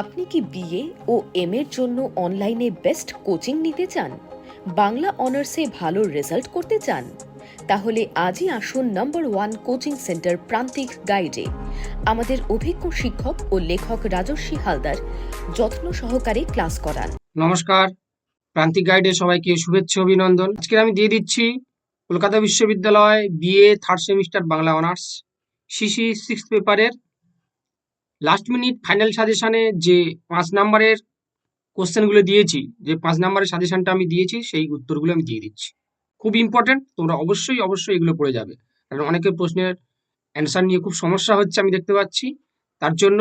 আপনি কি বিএ ও এম এর জন্য অনলাইনে বেস্ট কোচিং নিতে চান? বাংলা অনার্সে ভালো রেজাল্ট করতে চান? তাহলে আজই আসুন নম্বর ওয়ান কোচিং সেন্টার প্রান্তিক গাইডে। আমাদের অভিজ্ঞ শিক্ষক ও লেখক রাজস্বী হালদার যত্ন সহকারে ক্লাস করান। নমস্কার। প্রান্তিক গাইডে সবাইকে শুভেচ্ছা, অভিনন্দন। আজকে আমি দিয়ে দিচ্ছি কলকাতা বিশ্ববিদ্যালয় BA third semester Bangla honours. CC six পেপারের লাস্ট মিনিট ফাইনাল সাজেশনে যে পাঁচ নাম্বারের কোশ্চেনগুলো দিয়েছি, যে পাঁচ নাম্বারের সাজেশনটা আমি দিয়েছি, সেই উত্তরগুলো আমি দিয়ে দিচ্ছি। খুব ইম্পর্টেন্ট তোমরা অবশ্যই অবশ্যই এগুলো পড়ে যাবে। কারণ অনেকের প্রশ্নের অ্যান্সার নিয়ে খুব সমস্যা হচ্ছে, আমি দেখতে পাচ্ছি। তার জন্য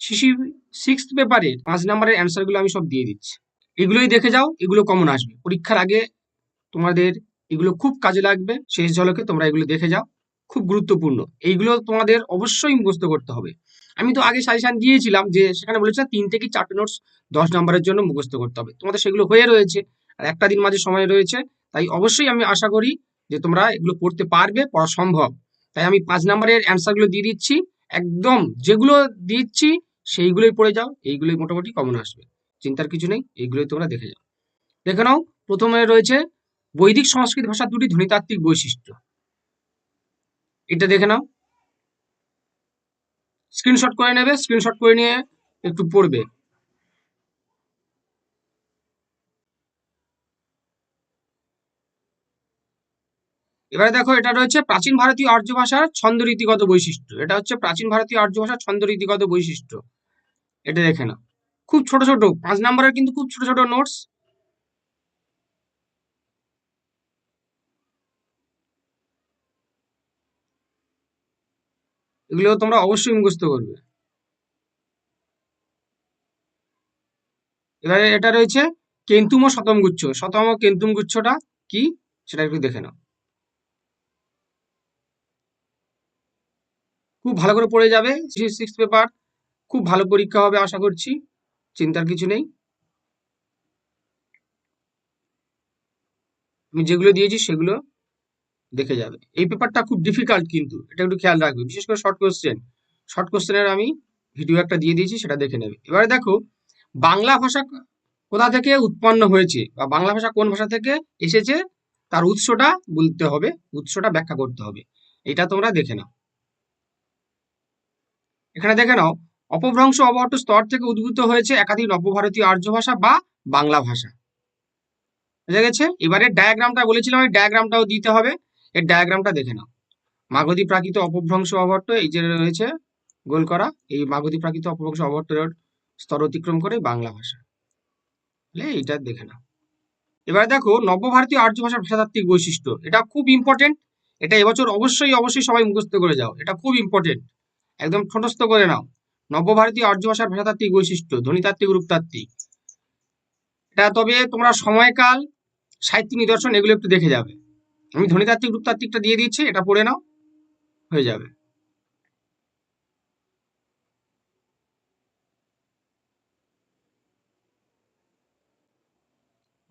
সিসি সিক্স পেপারের পাঁচ নাম্বারের অ্যান্সারগুলো আমি সব দিয়ে দিচ্ছি। এগুলোই দেখে যাও, এগুলো কমন আসবে। পরীক্ষার আগে তোমাদের এগুলো খুব কাজে লাগবে, শেষ ঝলকে তোমরা এগুলো দেখে যাও। খুব গুরুত্বপূর্ণ। এইগুলো তোমাদের অবশ্যই মুখস্থ করতে হবে। আমি তো আগে সাজেশন দিয়েছিলাম যে সেখানে বলেছিলাম তিন থেকে চারটে নোটস দশ নম্বরের জন্য মুখস্থ করতে হবে। তোমাদের সেগুলো হয়ে রয়েছে, আর একটা দিন মাঝে সময় রয়েছে, তাই অবশ্যই আমি আশা করি যে তোমরা এগুলো পড়তে পারবে, পড়া সম্ভব। তাই আমি পাঁচ নম্বরের অ্যান্সারগুলো দিয়ে দিচ্ছি, একদম যেগুলো দিচ্ছি সেইগুলোই পড়ে যাও, এইগুলোই মোটামুটি কমন আসবে। চিন্তার কিছু নেই, এইগুলোই তোমরা দেখে যাও। দেখে নাও, প্রথমে রয়েছে বৈদিক সংস্কৃত ভাষার দুটি ধ্বনিতাত্ত্বিক বৈশিষ্ট্য। এটা দেখে নাও। স্ক্রিনশট করে নেবে, স্ক্রিনশট করে নিয়ে একটু পড়বে। এবারে দেখো, এটা রয়েছে প্রাচীন ভারতীয় আর্য ভাষার ছন্দরীতিগত বৈশিষ্ট্য। এটা হচ্ছে প্রাচীন ভারতীয় আর্য ভাষার ছন্দরীতিগত বৈশিষ্ট্য। এটা দেখে নাও। খুব ছোট ছোট, পাঁচ নাম্বারের কিন্তু খুব ছোট ছোট নোটস এগুলো তোমরা অবশ্যই মুখস্থ করবে। এবারে এটা রয়েছে কেন্তুম ও শতম গুচ্ছ শতম ও কেন্তুম গুচ্ছটা কি? সেটা একটু দেখে নাও। খুব ভালো করে পড়ে যাবে সিক্স পেপার খুব ভালো পরীক্ষা হবে, আশা করছি। চিন্তার কিছু নেই। আমি যেগুলো দিয়েছি সেগুলো দেখে যাবে। এই পেপারটা খুব ডিফিকাল্ট কিন্তু, এটা একটু খেয়াল রাখবে। বিশেষ করে শর্ট কোশ্চেন শর্ট কোশ্চেনের আমি ভিডিও একটা দিয়ে দিয়েছি, সেটা দেখে নেবে। এবারে দেখো, বাংলা ভাষা কোথা থেকে উৎপন্ন হয়েছে? বা বাংলা ভাষা কোন ভাষা থেকে এসেছে? তার উৎসটা বলতে হবে, উৎসটা ব্যাখ্যা করতে হবে। এটা তোমরা দেখে নাও। এখানে দেখে নাও, অপভ্রংশ অবহট্ট স্তর থেকে উদ্ভূত হয়েছে একাধিক নবভারতীয় আর্য ভাষা বা বাংলা ভাষা। বুঝা গেছে? এবারে ডায়াগ্রামটা বলেছিলাম এই ডায়াগ্রামটাও দিতে হবে। এর ডায়াগ্রামটা দেখে নাও। মাগধী প্রাকৃত অপভ্রংশ অবহট্ট এই যে রয়েছে, গোল করা, এই মাগধী প্রাকৃত অপভ্রংশ অবহট্টের স্তর অতিক্রম করে বাংলা ভাষা। তাহলে এইটা দেখে নাও। এবারে দেখো, নবভারতীয় আর্য ভাষার ভাষাতাত্ত্বিক বৈশিষ্ট্য। এটা খুব ইম্পর্টেন্ট এটা এবছর অবশ্যই অবশ্যই সবাই মুখস্থ করে যাও। এটা খুব ইম্পর্টেন্ট একদম ঠোঁটস্থ করে নাও। নবভারতীয় আর্য ভাষার ভাষাতাত্ত্বিক বৈশিষ্ট্য, ধ্বনিতাত্ত্বিক, রূপতাত্ত্বিক। এটা তবে তোমরা সময়কাল সাহিত্যিক নিদর্শন, এগুলো একটু দেখে যাবে। আমি ধ্বনিতাত্ত্বিক রূপতাত্ত্বিকটা দিয়ে দিচ্ছি, এটা পড়ে নাও, হয়ে যাবে।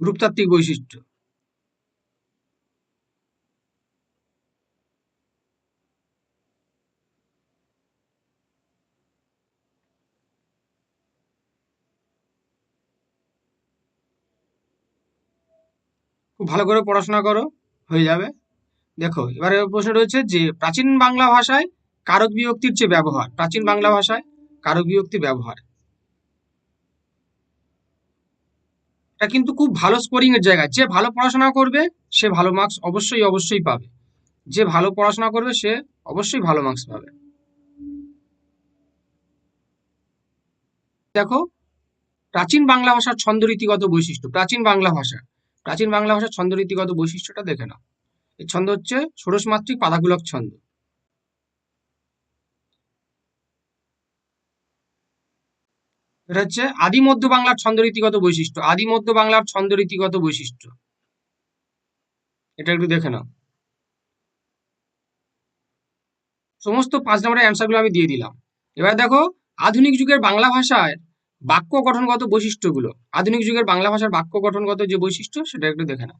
রূপতাত্ত্বিক বৈশিষ্ট্য। খুব ভালো করে পড়াশোনা করো। হয়ে যাবে। দেখো, এবারে প্রশ্ন রয়েছে যে, প্রাচীন বাংলা ভাষায় কারক বিভক্তির যে ব্যবহার, প্রাচীন বাংলা ভাষায় কারক বিভক্তি ব্যবহার। এটা কিন্তু খুব ভালো স্কোরিং এর জায়গা। যে ভালো পড়াশোনা করবে, সে ভালো মার্কস অবশ্যই অবশ্যই পাবে। যে ভালো পড়াশোনা করবে, সে অবশ্যই ভালো মার্কস পাবে। দেখো, প্রাচীন বাংলা ভাষার ছন্দরীতিগত বৈশিষ্ট্য, প্রাচীন বাংলা ভাষা। প্রাচীন বাংলা ভাষার ছন্দরীতিগত বৈশিষ্ট্যটা দেখে নাও। এই ছন্দ হচ্ছে ষোড়শ মাত্রিক পাদাগুলক ছন্দ। এটা হচ্ছে আদি মধ্য বাংলার ছন্দরীতিগত বৈশিষ্ট্য। আদি মধ্য বাংলার ছন্দরীতিগত বৈশিষ্ট্য। এটা একটু দেখে নাও। সমস্ত পাঁচ নম্বরের অ্যান্সারগুলো আমি দিয়ে দিলাম। এবার দেখো, আধুনিক যুগের বাংলা ভাষায় বাক্য গঠনগত বৈশিষ্ট্যগুলো। আধুনিক যুগের বাংলা ভাষার বাক্য গঠনগত যে বৈশিষ্ট্য, সেটা একটু দেখে না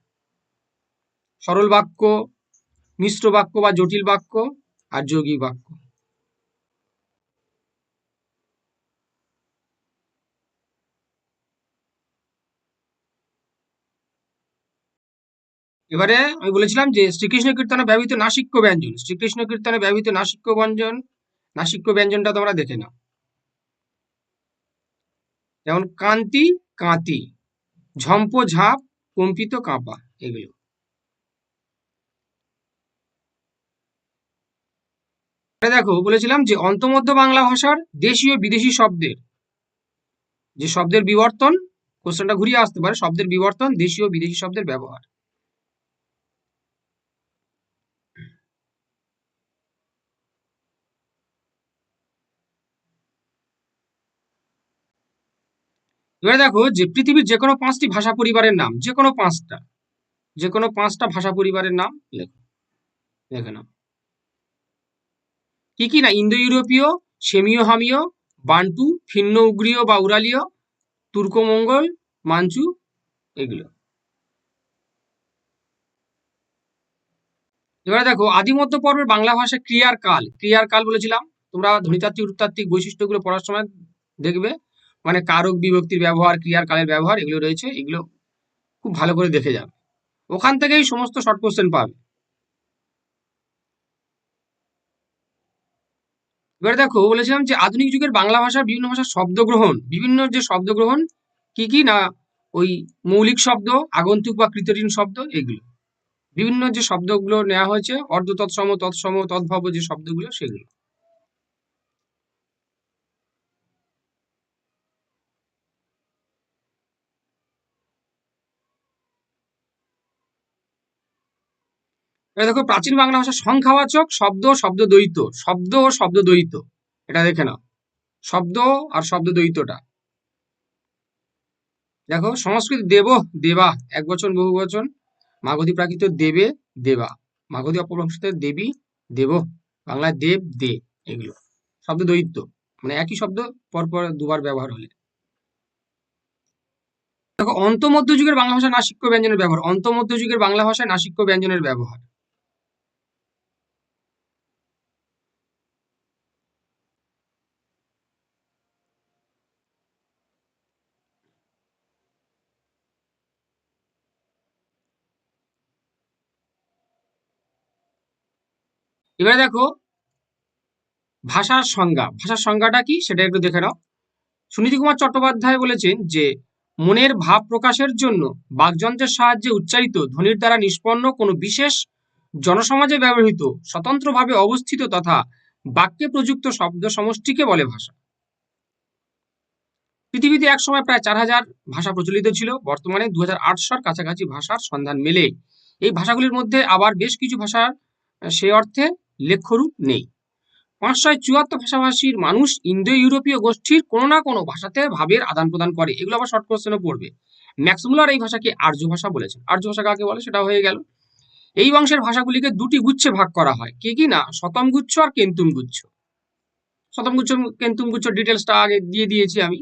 সরল বাক্য, মিশ্র বাক্য বা জটিল বাক্য আর যৌগিক বাক্য। এবারে আমি বলেছিলাম যে শ্রীকৃষ্ণ কীর্তনে ব্যবহৃত নাসিক্য ব্যঞ্জন। শ্রীকৃষ্ণ কীর্তনে ব্যবহৃত নাসিক্য ব্যঞ্জন, নাসিক্য ব্যঞ্জনটা তোমরা দেখে নাও। যেমন কান্তি কাঁতি, ঝম্প, ঝাঁপ, কম্পিত, কাঁপা এগুলো। দেখো, বলেছিলাম যে অন্তমধ্য বাংলা ভাষার দেশীয় বিদেশি শব্দের যে শব্দের বিবর্তন কোশ্চেনটা ঘুরিয়ে আসতে পারে, শব্দের বিবর্তন দেশীয় বিদেশি শব্দের ব্যবহার। এবারে দেখো যে পৃথিবীর যে কোনো পাঁচটি ভাষা পরিবারের নাম, যে কোনো পাঁচটা, যে কোনো পাঁচটা ভাষা পরিবারের নাম লেখো। দেখে নাও। কি কি না? ইন্দো ইউরোপীয় সেমীয় হামীয় বান্টু ফিন্ন উগ্রীয় বা উরালীয় তুর্ক মঙ্গল মাঞ্চু, এগুলো। এবারে দেখো, আদিমধ্য পর্বের বাংলা ভাষা ক্রিয়ার কাল। ক্রিয়ার কাল বলেছিলাম। তোমরা ধ্বনিতাত্ত্বিক রূপতাত্ত্বিক বৈশিষ্ট্যগুলো পড়ার সময় দেখবে। মানে কারক বিভক্তির ব্যবহার, ক্রিয়ার কালের ব্যবহার, এগুলো রয়েছে, এগুলো খুব ভালো করে দেখে যাবে। ওখান থেকেই সমস্ত শর্ট কোশ্চেন পাবে। এবারে দেখো বলেছিলাম যে আধুনিক যুগের বাংলা ভাষার বিভিন্ন ভাষার শব্দ গ্রহণ, বিভিন্ন যে শব্দ গ্রহণ, কি কি না ওই মৌলিক শব্দ, আগন্তুক বা কৃতঋণ শব্দ, এগুলো। বিভিন্ন যে শব্দগুলো নেওয়া হয়েছে অর্ধ তৎসম তৎসম, তদ্ভব যে শব্দগুলো, সেগুলো। এবার দেখো প্রাচীন বাংলা ভাষা সংখ্যাবাচক শব্দ শব্দ দ্বৈত শব্দ ও শব্দ দ্বৈত এটা দেখে নাও। শব্দ আর শব্দ দ্বৈতটা দেখো, সংস্কৃত দেব, দেবা, এক বচন, বহু বচন। মাগধী প্রাকৃত দেবে, দেবা। মাগধী অপভ্রংশতে দেবী, দেব। বাংলায় দেব, দে, এগুলো। শব্দ দ্বৈত মানে একই শব্দ পরপর দুবার ব্যবহার হলে। দেখো অন্তমধ্য যুগের বাংলা ভাষায় নাসিক্য ব্যঞ্জনের ব্যবহার। অন্তমধ্য যুগের বাংলা ভাষায় নাসিক্য ব্যঞ্জনের ব্যবহার। এবারে দেখো, ভাষার সংজ্ঞা। ভাষার সংজ্ঞাটা কি? সেটা একটু দেখে নাও। সুনীতি কুমার চট্টোপাধ্যায় বলেছেন যে, মনের ভাব প্রকাশের জন্য বাকযন্ত্রের সাহায্যে উচ্চারিত ধ্বনির দ্বারা নিষ্পন্ন কোনো বিশেষ জনসমাজে ব্যবহৃত স্বতন্ত্রভাবে অবস্থিত তথা বাক্যে প্রযুক্ত শব্দ সমষ্টিকে বলে ভাষা। পৃথিবীতে একসময় প্রায় চার হাজার ভাষা প্রচলিত ছিল। বর্তমানে দু হাজার আটশোর কাছাকাছি ভাষার সন্ধান মেলে এই ভাষাগুলির মধ্যে আবার বেশ কিছু ভাষার সে অর্থে লেখ্যরূপ নেই। পাঁচশো চুয়াত্তর ভাষাভাষীর মানুষ ইন্দো ইউরোপীয় গোষ্ঠীর কোনো না কোনো ভাষাতে ভাবের আদান প্রদান করে। এগুলো আবার শর্ট কোশ্চেনে পড়বে। ম্যাক্সমুলার এই ভাষাকে আর্য ভাষা বলেছেন। আর্য ভাষা কাকে বলে? সেটা হয়ে গেল। এই বংশের ভাষাগুলিকে দুটি গুচ্ছে ভাগ করা হয়। কি কি না? শতম গুচ্ছ আর কেন্তুম গুচ্ছ। শতম গুচ্ছ, কেন্তুম গুচ্ছ ডিটেলসটা আগে দিয়ে দিয়েছি আমি।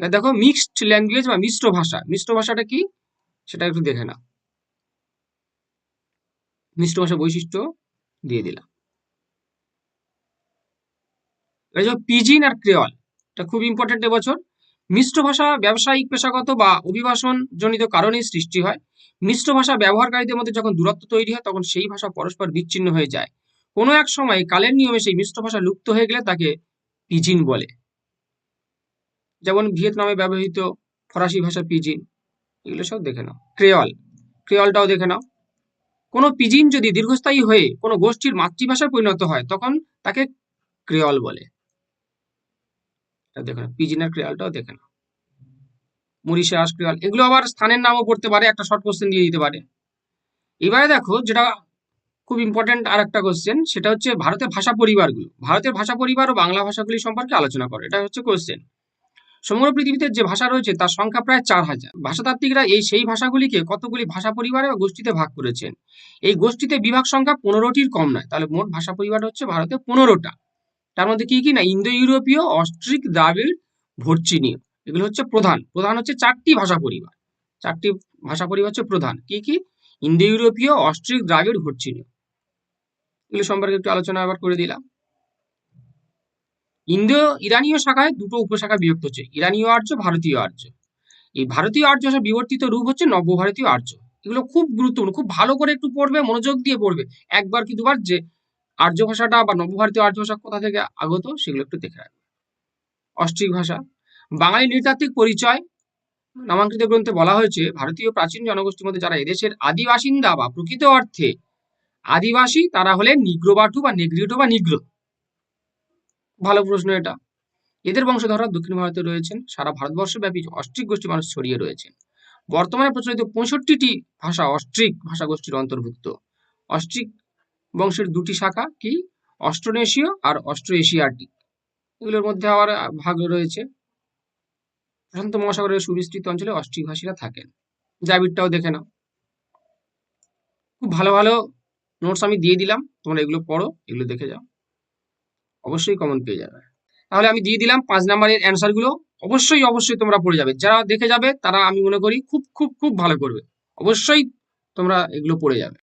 এবার দেখো মিক্সড ল্যাঙ্গুয়েজ বা মিশ্র ভাষা। মিশ্র ভাষাটা কি? সেটা একটু দেখে না মিশ্র ভাষা বৈশিষ্ট্য দিয়ে দিলাম। হচ্ছে পিজিন আর ক্রেওয়াল এটা খুব ইম্পর্টেন্ট এবছর। মিশ্র ভাষা ব্যবসায়িক, পেশাগত বা অভিবাসন জনিত কারণেই সৃষ্টি হয়। মিশ্র ভাষা ব্যবহারকারীদের মধ্যে যখন দূরত্ব তৈরি হয়, তখন সেই ভাষা পরস্পর বিচ্ছিন্ন হয়ে যায়। কোনো এক সময় কালের নিয়মে সেই মিশ্র ভাষা লুপ্ত হয়ে গেলে তাকে পিজিন বলে। যেমন ভিয়েতনামে ব্যবহৃত ফরাসি ভাষা পিজিন, এগুলো সব দেখে নাও। ক্রেওয়াল ক্রেওয়ালটাও দেখে নাও। কোনো পিজিন যদি দীর্ঘস্থায়ী হয়ে কোনো গোষ্ঠীর মাতৃভাষায় পরিণত হয়, তখন তাকে ক্রেওল বলে। এটা দেখে নাও পিজিনের ক্রেওলটাও দেখে নাও। মরিশাস ক্রেওল এগুলো আবার স্থানের নামও পড়তে পারে, একটা শর্ট কোশ্চেন দিয়ে দিতে পারে। এবারে দেখো, যেটা খুব ইম্পর্টেন্ট আর একটা কোশ্চেন সেটা হচ্ছে ভারতের ভাষা পরিবারগুলো। ভারতের ভাষা পরিবার ও বাংলা ভাষাগুলি সম্পর্কে আলোচনা করে, এটা হচ্ছে কোশ্চেন সমগ্র পৃথিবীতে যে ভাষা রয়েছে, তার সংখ্যা প্রায় চার হাজার। ভাষাতাত্ত্বিকরা এই সেই ভাষাগুলিকে কতগুলি ভাষা পরিবারে বা গোষ্ঠীতে ভাগ করেছেন? এই গোষ্ঠীতে বিভাগ সংখ্যা পনেরোটির কম নয়, তাহলে মোট ভাষা পরিবার হচ্ছে ভারতে পনেরোটা। তার মধ্যে কি কি না? ইন্দো ইউরোপীয় অস্ট্রিক, দ্রাবিড় ভর্চিনীয় এগুলো হচ্ছে প্রধান। প্রধান হচ্ছে চারটি ভাষা পরিবার। চারটি ভাষা পরিবার হচ্ছে প্রধান। কি কি? ইন্দো ইউরোপীয় অস্ট্রিক, দ্রাবিড় ভর্চিনীয় এগুলো সম্পর্কে একটু আলোচনা আবার করে দিলাম। ইন্দো ইরানীয় শাখায় দুটো উপশাখা বিভক্ত হচ্ছে। ইরানীয় আর্য, ভারতীয় আর্য। এই ভারতীয় আর্য বিবর্তিত রূপ হচ্ছে নব্য ভারতীয় আর্য। এগুলো খুব গুরুত্বপূর্ণ, খুব ভালো করে একটু পড়বে, মনোযোগ দিয়ে পড়বে। একবার কি দুবার যে আর্য ভাষাটা বা নবভারতীয় আর্য ভাষা কোথা থেকে আগত সেগুলো একটু দেখে রাখবে। অস্ট্রিক ভাষা। বাঙালি নৃতাত্ত্বিক পরিচয় নামাঙ্কিত গ্রন্থে বলা হয়েছে, ভারতীয় প্রাচীন জনগোষ্ঠীর মধ্যে যারা এদেশের আদি বাসিন্দা বা প্রকৃত অর্থে আদিবাসী, তারা হলেন নিগ্রোবাটু বা নেগ্রিটো বা নিগ্রো। ভালো প্রশ্ন এটা। এদের বংশধররা দক্ষিণ ভারতে রয়েছেন, সারা ভারতবর্ষব্যাপী অস্ট্রিক গোষ্ঠী মানুষ ছড়িয়ে রয়েছেন। বর্তমানে প্রচলিত পঁয়ষট্টিটি ভাষা অস্ট্রিক ভাষা গোষ্ঠীর অন্তর্ভুক্ত। অস্ট্রিক বংশের দুটি শাখা কি? অস্ট্রোনেশীয় আর অস্ট্রো এশিয়াটিক এগুলোর মধ্যে আবার ভাগ রয়েছে। প্রশান্ত মহাসাগরের সুবিস্তৃত অঞ্চলে অস্ট্রিক ভাষীরা থাকেন। জাবিরটাও দেখে নাও। খুব ভালো ভালো নোটস আমি দিয়ে দিলাম। তোমরা এগুলো পড়ো, এগুলো দেখে যাও। অবশ্যই কমন পেয়ে যাবে। তাহলে আমি দিয়ে দিলাম পাঁচ নাম্বারের অ্যান্সারগুলো অবশ্যই অবশ্যই তোমরা পড়ে যাবে। যারা দেখে যাবে, তারা আমি মনে করি খুব খুব খুব ভালো করবে। অবশ্যই তোমরা এগুলো পড়ে যাবে।